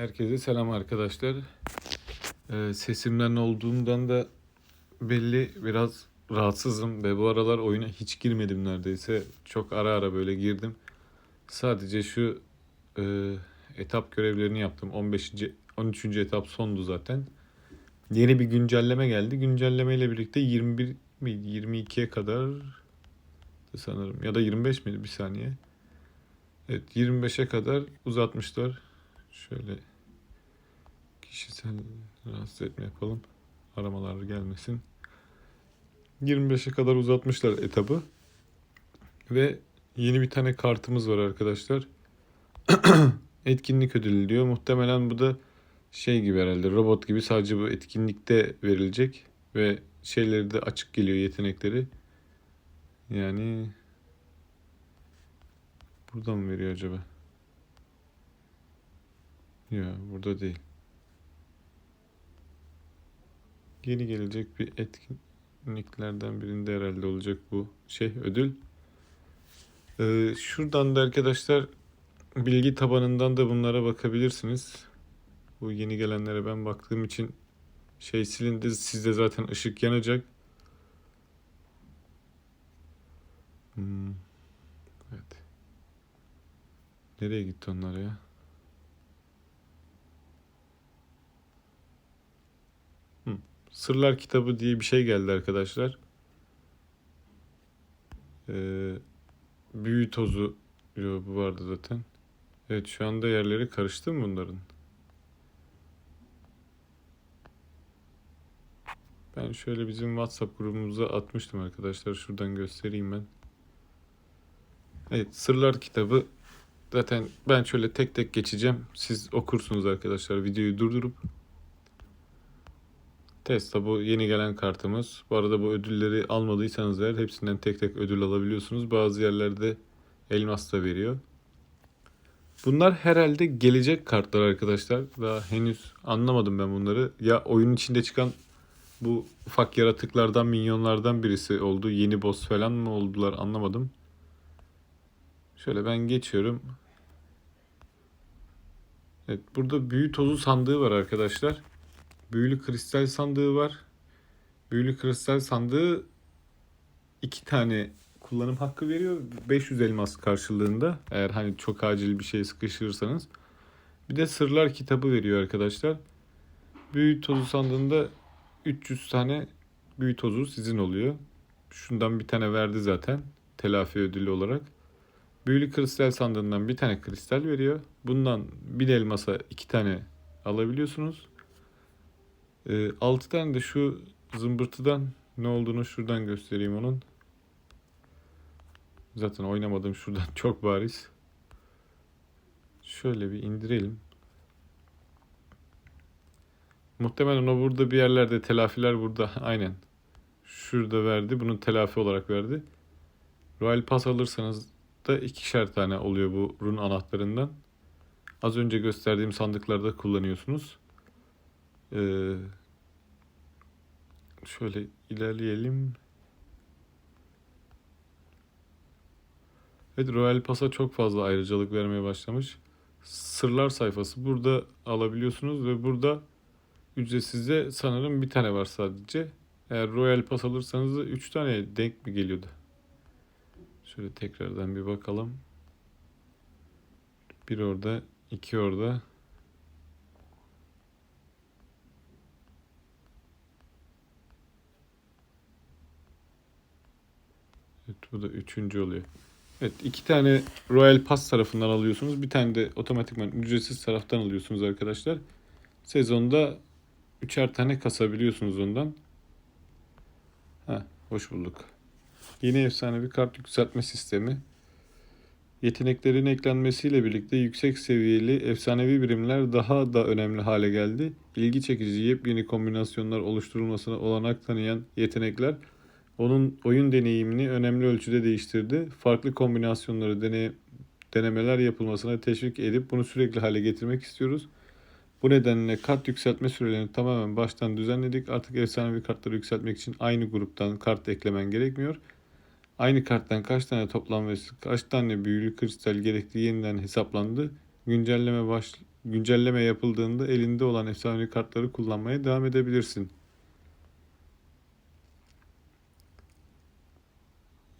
Herkese selam arkadaşlar. Ee, sesimden olduğundan da belli biraz rahatsızım ve bu aralar oyuna hiç girmedim neredeyse. Çok ara ara böyle girdim. Sadece şu e, etap görevlerini yaptım. 15. 13. etap sondu zaten. Yeni bir güncelleme geldi. Güncelleme ile birlikte 21 mi 22'ye kadar sanırım ya da 25 miydi bir saniye. Evet 25'e kadar uzatmışlar. Şöyle kişisel rahatsız etme yapalım. Aramalar gelmesin. 25'e kadar uzatmışlar etabı. Ve yeni bir tane kartımız var arkadaşlar. Etkinlik ödülü diyor. Muhtemelen bu da şey gibi herhalde robot gibi sadece bu etkinlikte verilecek ve şeyleri de açık geliyor yetenekleri. Yani burada mı veriyor acaba? Ya burada değil. Yeni gelecek bir etkinliklerden birinde herhalde olacak bu şey ödül. Ee, şuradan da arkadaşlar bilgi tabanından da bunlara bakabilirsiniz. Bu yeni gelenlere ben baktığım için şey silindi. Sizde zaten ışık yanacak. Hmm. Evet. Nereye gitti onlar ya? Sırlar kitabı diye bir şey geldi arkadaşlar. Ee, büyü tozu Yo, bu vardı zaten. Evet şu anda yerleri karıştı mı bunların? Ben şöyle bizim WhatsApp grubumuza atmıştım arkadaşlar. Şuradan göstereyim ben. Evet Sırlar kitabı zaten ben şöyle tek tek geçeceğim. Siz okursunuz arkadaşlar videoyu durdurup. Tesla bu yeni gelen kartımız. Bu arada bu ödülleri almadıysanız eğer hepsinden tek tek ödül alabiliyorsunuz. Bazı yerlerde elmas da veriyor. Bunlar herhalde gelecek kartlar arkadaşlar. Daha henüz anlamadım ben bunları. Ya oyunun içinde çıkan bu ufak yaratıklardan, minyonlardan birisi oldu. Yeni boss falan mı oldular anlamadım. Şöyle ben geçiyorum. Evet burada büyü tozu sandığı var arkadaşlar. Büyülü kristal sandığı var. Büyülü kristal sandığı iki tane kullanım hakkı veriyor. 500 elmas karşılığında. Eğer hani çok acil bir şey sıkışırsanız. Bir de sırlar kitabı veriyor arkadaşlar. Büyü tozu sandığında 300 tane büyü tozu sizin oluyor. Şundan bir tane verdi zaten. Telafi ödülü olarak. Büyülü kristal sandığından bir tane kristal veriyor. Bundan bir elmasa iki tane alabiliyorsunuz. Ee, 6 tane de şu zımbırtıdan ne olduğunu şuradan göstereyim onun. Zaten oynamadım şuradan çok bariz. Şöyle bir indirelim. Muhtemelen o burada bir yerlerde telafiler burada aynen. Şurada verdi. Bunun telafi olarak verdi. Royal Pass alırsanız da ikişer tane oluyor bu run anahtarından. Az önce gösterdiğim sandıklarda kullanıyorsunuz. Ee, şöyle ilerleyelim. Evet Royal Pass'a çok fazla ayrıcalık vermeye başlamış. Sırlar sayfası burada alabiliyorsunuz ve burada ücretsizde sanırım bir tane var sadece. Eğer Royal Pass alırsanız da 3 tane denk mi geliyordu? Şöyle tekrardan bir bakalım. Bir orada, iki orada. Evet bu da üçüncü oluyor. Evet iki tane Royal Pass tarafından alıyorsunuz. Bir tane de otomatikman ücretsiz taraftan alıyorsunuz arkadaşlar. Sezonda üçer tane kasabiliyorsunuz ondan. Ha, hoş bulduk. Yeni efsane bir kart yükseltme sistemi. Yeteneklerin eklenmesiyle birlikte yüksek seviyeli efsanevi birimler daha da önemli hale geldi. İlgi çekici yepyeni kombinasyonlar oluşturulmasına olanak tanıyan yetenekler onun oyun deneyimini önemli ölçüde değiştirdi. Farklı kombinasyonları dene, denemeler yapılmasına teşvik edip bunu sürekli hale getirmek istiyoruz. Bu nedenle kart yükseltme sürelerini tamamen baştan düzenledik. Artık efsanevi kartları yükseltmek için aynı gruptan kart eklemen gerekmiyor. Aynı karttan kaç tane toplam ve kaç tane büyülü kristal gerektiği yeniden hesaplandı. Güncelleme baş, güncelleme yapıldığında elinde olan efsanevi kartları kullanmaya devam edebilirsin.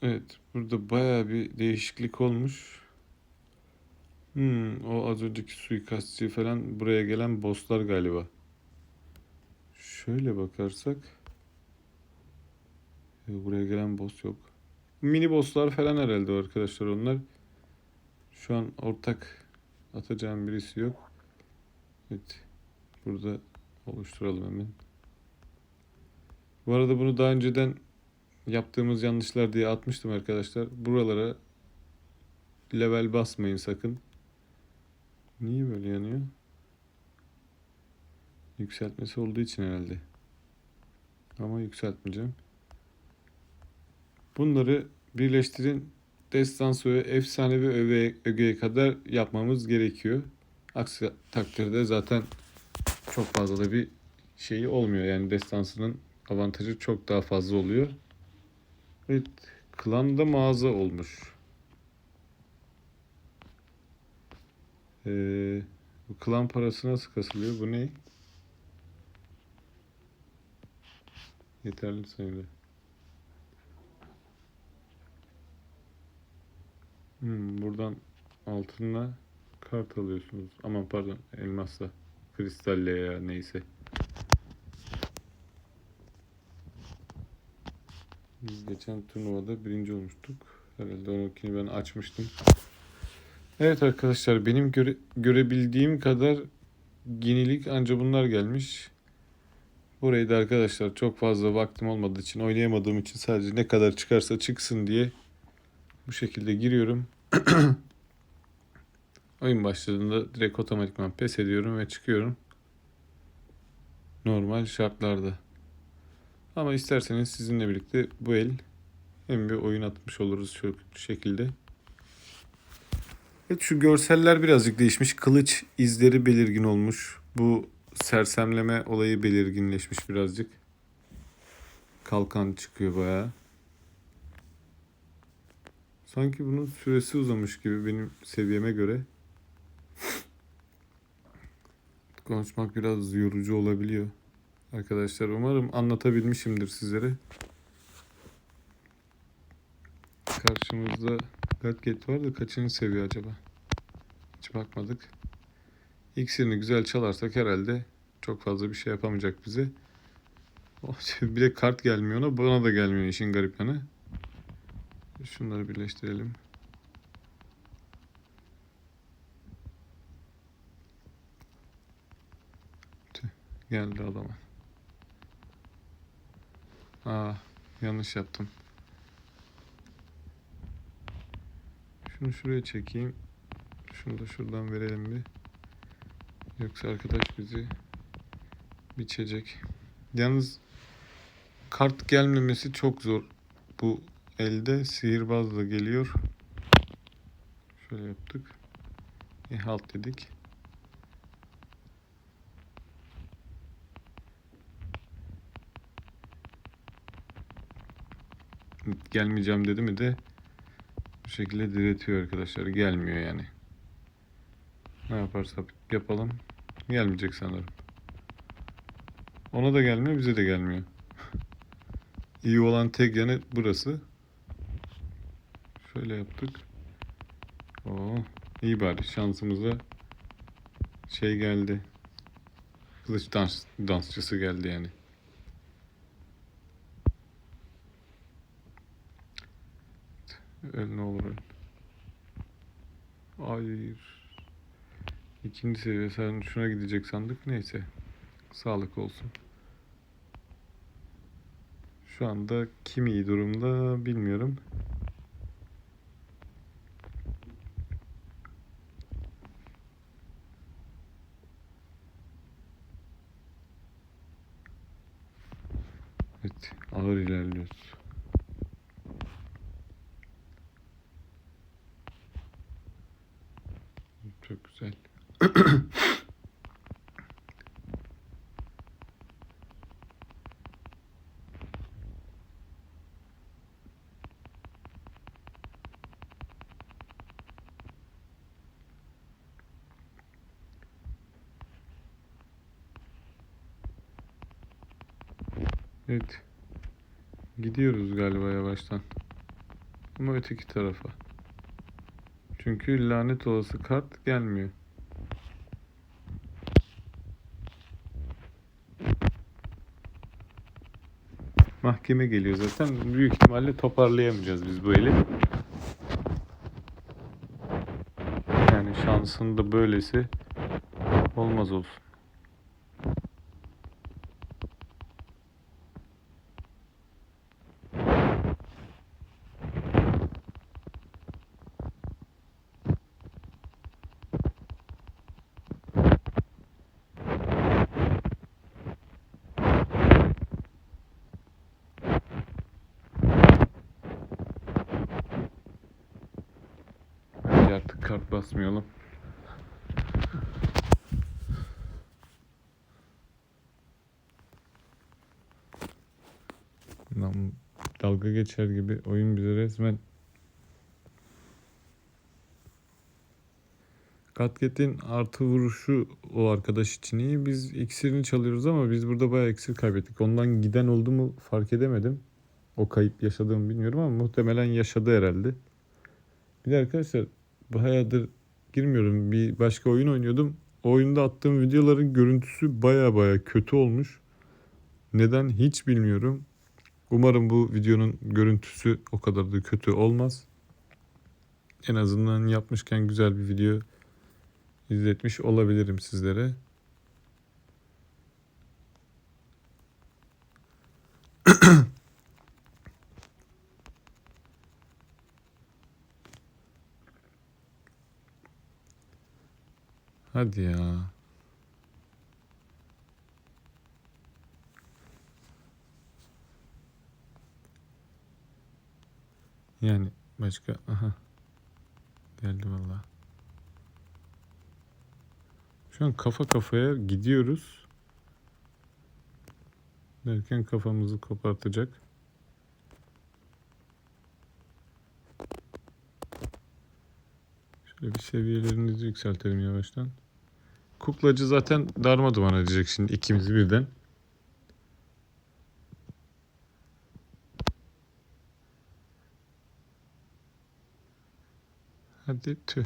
Evet, burada bayağı bir değişiklik olmuş. Hmm, o az önceki suikastçı falan buraya gelen bosslar galiba. Şöyle bakarsak buraya gelen boss yok. Mini bosslar falan herhalde arkadaşlar onlar. Şu an ortak atacağım birisi yok. Evet. Burada oluşturalım hemen. Bu arada bunu daha önceden yaptığımız yanlışlar diye atmıştım arkadaşlar. Buralara level basmayın sakın. Niye böyle yanıyor? Yükseltmesi olduğu için herhalde. Ama yükseltmeyeceğim. Bunları birleştirin. Destansı ve efsanevi öve, ögeye kadar yapmamız gerekiyor. Aksi takdirde zaten çok fazla da bir şeyi olmuyor. Yani destansının avantajı çok daha fazla oluyor. Evet, klanda mağaza olmuş. Ee, bu klan parası nasıl kasılıyor? Bu ne? Yeterli sayıda. Hmm, buradan altınla kart alıyorsunuz. Aman pardon elmasla. Kristalle ya neyse. Biz geçen turnuvada birinci olmuştuk. Herhalde onunkini ben açmıştım. Evet arkadaşlar benim göre, görebildiğim kadar yenilik anca bunlar gelmiş. Burayı da arkadaşlar çok fazla vaktim olmadığı için oynayamadığım için sadece ne kadar çıkarsa çıksın diye bu şekilde giriyorum. Oyun başladığında direkt otomatikman pes ediyorum ve çıkıyorum. Normal şartlarda. Ama isterseniz sizinle birlikte bu el hem bir oyun atmış oluruz şu şekilde. Evet şu görseller birazcık değişmiş. Kılıç izleri belirgin olmuş. Bu sersemleme olayı belirginleşmiş birazcık. Kalkan çıkıyor bayağı. Sanki bunun süresi uzamış gibi benim seviyeme göre. Konuşmak biraz yorucu olabiliyor. Arkadaşlar umarım anlatabilmişimdir sizlere. Karşımızda Gatget var da kaçıncı seviye acaba? Hiç bakmadık. İksirini güzel çalarsak herhalde çok fazla bir şey yapamayacak bize. Bir de kart gelmiyor ona. Bana da gelmiyor işin garip yanı. Şunları birleştirelim. Tüh, geldi adama. Aa, yanlış yaptım. Şunu şuraya çekeyim. Şunu da şuradan verelim bir. Yoksa arkadaş bizi biçecek. Yalnız kart gelmemesi çok zor. Bu elde sihirbaz da geliyor. Şöyle yaptık. E, halt dedik. Gelmeyeceğim dedi mi de bu şekilde diretiyor arkadaşlar. Gelmiyor yani. Ne yaparsak yapalım. Gelmeyecek sanırım. Ona da gelmiyor, bize de gelmiyor. İyi olan tek yanı burası. Şöyle yaptık. Oo, iyi bari şansımıza şey geldi. Kılıç dans, dansçısı geldi yani. Öl ne olur öl. Hayır. İkinci seviye sen şuna gidecek sandık. Neyse. Sağlık olsun. Şu anda kim iyi durumda bilmiyorum. Çok güzel. Evet. Gidiyoruz galiba yavaştan. Ama öteki tarafa. Çünkü lanet olası kart gelmiyor. Mahkeme geliyor zaten. Büyük ihtimalle toparlayamayacağız biz bu eli. Yani şansın da böylesi olmaz olsun. Bence artık kart basmayalım. Lan dalga geçer gibi oyun bize resmen Gatget'in artı vuruşu o arkadaş için iyi. Biz iksirini çalıyoruz ama biz burada bayağı iksir kaybettik. Ondan giden oldu mu fark edemedim. O kayıp yaşadığımı bilmiyorum ama muhtemelen yaşadı herhalde. Bir de arkadaşlar bayağıdır girmiyorum. Bir başka oyun oynuyordum. O oyunda attığım videoların görüntüsü baya baya kötü olmuş. Neden hiç bilmiyorum. Umarım bu videonun görüntüsü o kadar da kötü olmaz. En azından yapmışken güzel bir video izletmiş olabilirim sizlere. Hadi ya. Yani başka aha geldi valla. Şu an kafa kafaya gidiyoruz. Derken kafamızı kopartacak. Şöyle bir seviyelerinizi yükseltelim yavaştan. Kuklacı zaten darma duman edecek şimdi ikimizi birden. Hadi tüh.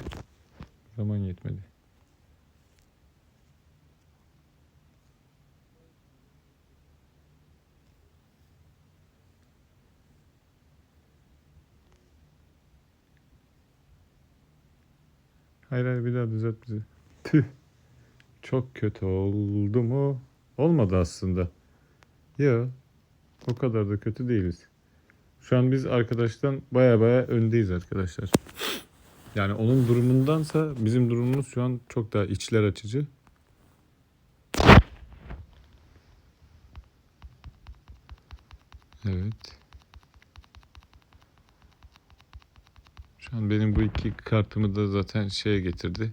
Zaman yetmedi. Hayır hayır bir daha düzelt bizi. Tüh. Çok kötü oldu mu? Olmadı aslında. Ya o kadar da kötü değiliz. Şu an biz arkadaştan baya baya öndeyiz arkadaşlar. Yani onun durumundansa bizim durumumuz şu an çok daha içler açıcı. Evet. Şu an benim bu iki kartımı da zaten şeye getirdi.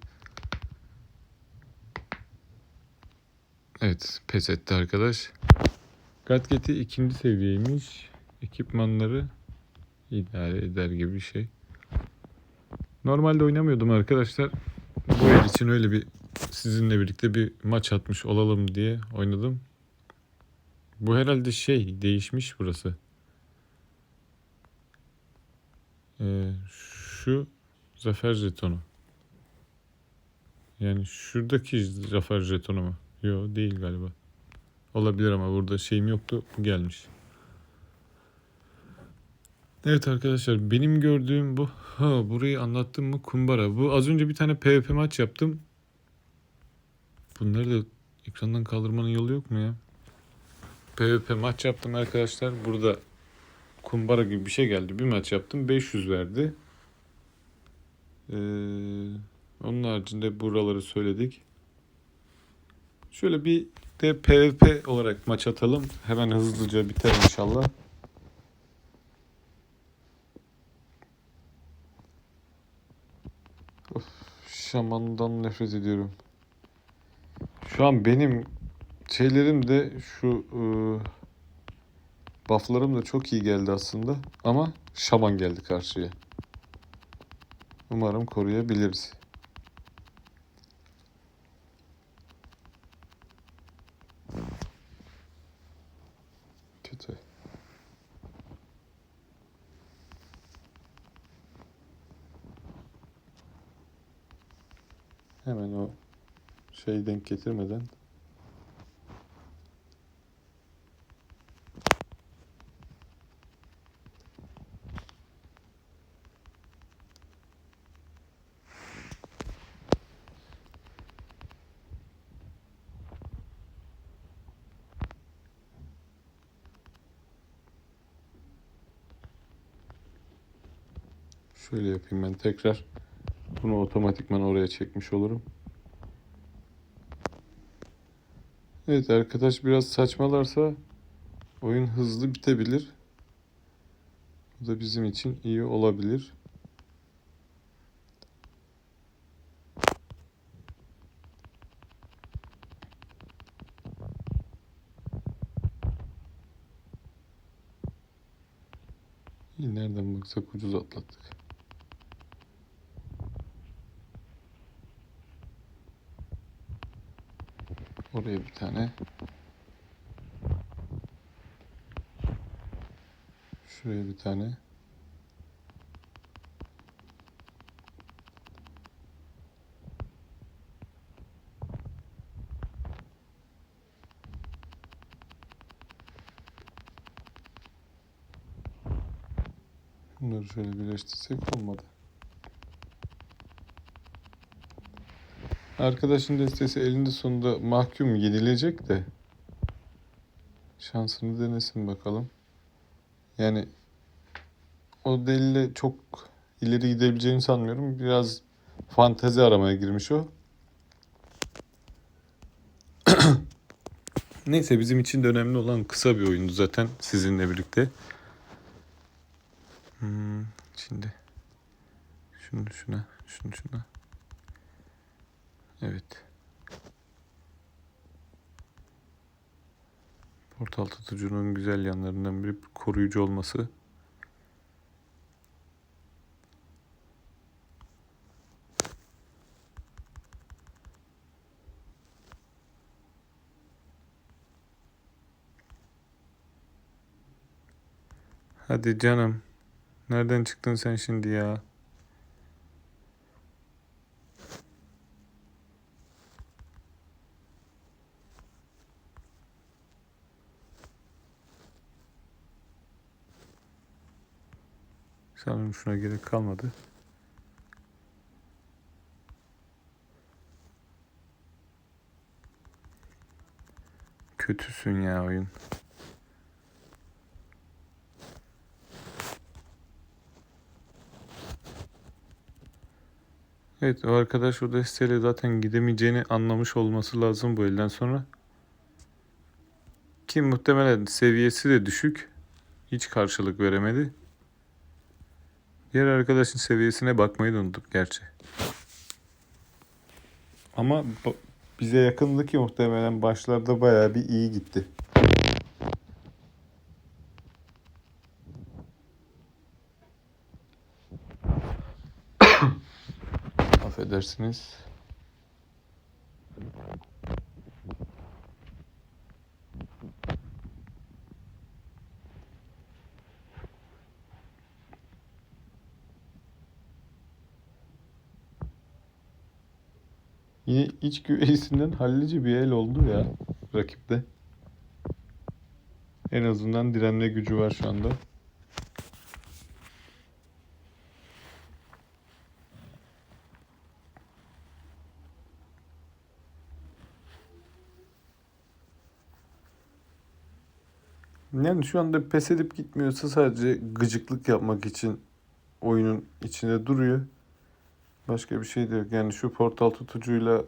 Evet, pes etti arkadaş. Gatget'i ikinci seviyeymiş. Ekipmanları idare eder gibi bir şey. Normalde oynamıyordum arkadaşlar. Bu el için öyle bir sizinle birlikte bir maç atmış olalım diye oynadım. Bu herhalde şey değişmiş burası. Ee, şu zafer jetonu. Yani şuradaki zafer jetonu mu? Yok değil galiba. Olabilir ama burada şeyim yoktu. Bu gelmiş. Evet arkadaşlar benim gördüğüm bu. Ha burayı anlattım mı? Kumbara. Bu az önce bir tane PvP maç yaptım. Bunları da ekrandan kaldırmanın yolu yok mu ya? PvP maç yaptım arkadaşlar. Burada kumbara gibi bir şey geldi. Bir maç yaptım. 500 verdi. Ee, onun haricinde buraları söyledik. Şöyle bir de PvP olarak maç atalım. Hemen hızlıca biter inşallah. Şamandan nefret ediyorum. Şu an benim şeylerim de şu e, bufflarım da çok iyi geldi aslında. Ama şaman geldi karşıya. Umarım koruyabiliriz. kötü. Hemen o şey denk getirmeden şöyle yapayım ben tekrar. Bunu otomatikman oraya çekmiş olurum. Evet arkadaş biraz saçmalarsa oyun hızlı bitebilir. Bu da bizim için iyi olabilir. Nereden baksak ucuz atlattık. Oraya bir tane. Şuraya bir tane. Bunları şöyle birleştirsek olmadı. Arkadaşın destesi elinde sonunda mahkum yenilecek de şansını denesin bakalım. Yani o delille çok ileri gidebileceğini sanmıyorum. Biraz fantezi aramaya girmiş o. Neyse bizim için de önemli olan kısa bir oyundu zaten sizinle birlikte. Hmm, şimdi şunu şuna, şunu şuna. Evet. Portal tutucunun güzel yanlarından biri koruyucu olması. Hadi canım. Nereden çıktın sen şimdi ya? Sanırım şuna gerek kalmadı. Kötüsün ya oyun. Evet o arkadaş o desteğiyle zaten gidemeyeceğini anlamış olması lazım bu elden sonra. Ki muhtemelen seviyesi de düşük. Hiç karşılık veremedi. Diğer arkadaşın seviyesine bakmayı da unuttuk gerçi. Ama bize yakındı ki muhtemelen başlarda bayağı bir iyi gitti. Affedersiniz. Yine iç güveysinden hallici bir el oldu ya rakipte. En azından direnme gücü var şu anda. Yani şu anda pes edip gitmiyorsa sadece gıcıklık yapmak için oyunun içinde duruyor. Başka bir şey de yok. Yani şu portal tutucuyla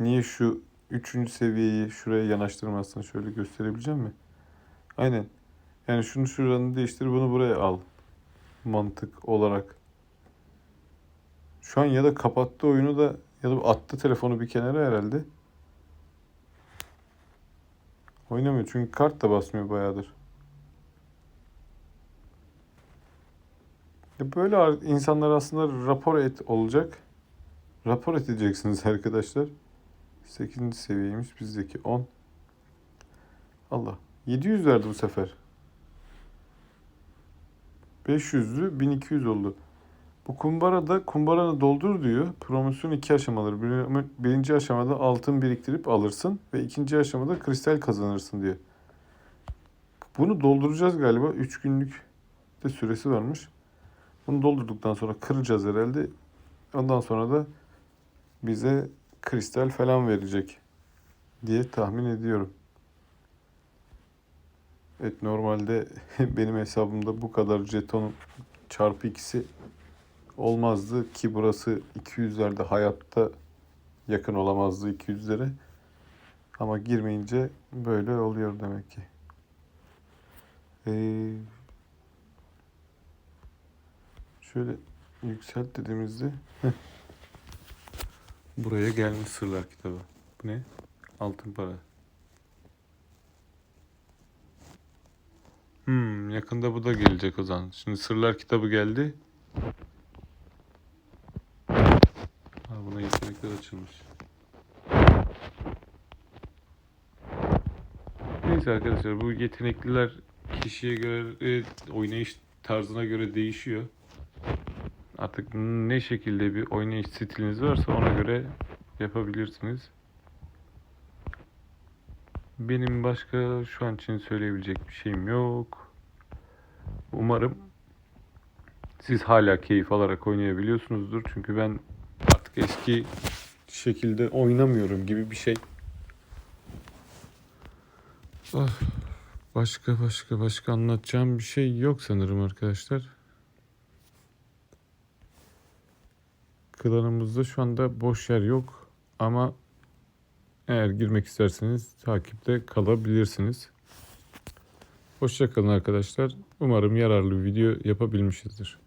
niye şu üçüncü seviyeyi şuraya yanaştırmazsan şöyle gösterebileceğim mi? Aynen. Yani şunu şuranı değiştir bunu buraya al. Mantık olarak. Şu an ya da kapattı oyunu da ya da attı telefonu bir kenara herhalde. Oynamıyor çünkü kart da basmıyor bayağıdır. Ya Böyle ar- insanlar aslında rapor et olacak. Rapor edeceksiniz arkadaşlar. 8. seviyeymiş bizdeki 10. Allah. 700 verdi bu sefer. 500'lü 1200 oldu. Bu kumbarada kumbaranı doldur diyor. Promosyon iki aşamaları. Bir- Birinci aşamada altın biriktirip alırsın ve ikinci aşamada kristal kazanırsın diyor. Bunu dolduracağız galiba. 3 günlük de süresi varmış. Bunu doldurduktan sonra kıracağız herhalde. Ondan sonra da bize kristal falan verecek diye tahmin ediyorum. Evet normalde benim hesabımda bu kadar jeton çarpı ikisi olmazdı ki burası 200'lerde hayatta yakın olamazdı 200'lere. Ama girmeyince böyle oluyor demek ki. Ee, şöyle yükselt dediğimizde heh. buraya gelmiş sırlar kitabı. Bu ne? Altın para. Hmm, yakında bu da gelecek o zaman. Şimdi sırlar kitabı geldi. Ha, buna yetenekler açılmış. Neyse arkadaşlar bu yetenekliler kişiye göre oynayış tarzına göre değişiyor. Artık ne şekilde bir oynayış stiliniz varsa ona göre yapabilirsiniz. Benim başka şu an için söyleyebilecek bir şeyim yok. Umarım siz hala keyif alarak oynayabiliyorsunuzdur. Çünkü ben artık eski şekilde oynamıyorum gibi bir şey. Ah, başka başka başka anlatacağım bir şey yok sanırım arkadaşlar. Klanımızda şu anda boş yer yok ama eğer girmek isterseniz takipte kalabilirsiniz. Hoşçakalın arkadaşlar. Umarım yararlı bir video yapabilmişizdir.